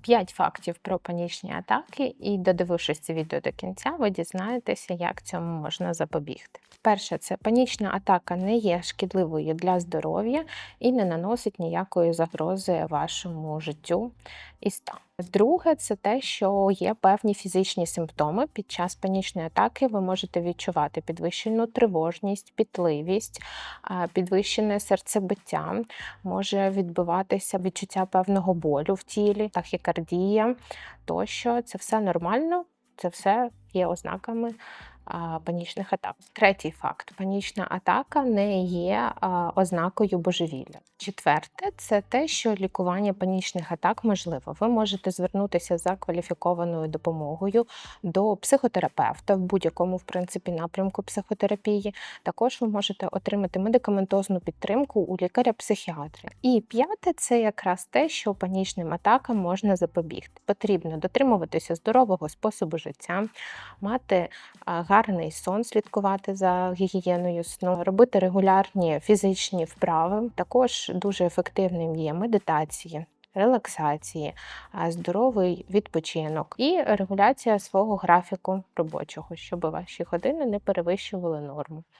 5 фактів про панічні атаки, і додивившись це відео до кінця, ви дізнаєтеся, як цьому можна запобігти. Перше, це панічна атака не є шкідливою для здоров'я і не наносить ніякої загрози вашому життю і стану. Друге, це те, що є певні фізичні симптоми. Під час панічної атаки ви можете відчувати підвищену тривожність, пітливість, підвищене серцебиття, може відбуватися відчуття певного болю в тілі, тахікардія тощо. Це все нормально, це все є ознаками панічних атак. Третій факт: панічна атака не є ознакою божевілля. Четверте, це те, що лікування панічних атак можливо. Ви можете звернутися за кваліфікованою допомогою до психотерапевта в будь-якому в принципі напрямку психотерапії. Також ви можете отримати медикаментозну підтримку у лікаря-психіатра. І п'яте це якраз те, що панічним атакам можна запобігти. Потрібно дотримуватися здорового способу життя, мати а, гарний сон, слідкувати за гігієною сну, робити регулярні фізичні вправи. Також дуже ефективним є медитації. Релаксації, здоровий відпочинок і регуляція свого графіку робочого, щоб ваші години не перевищували норму.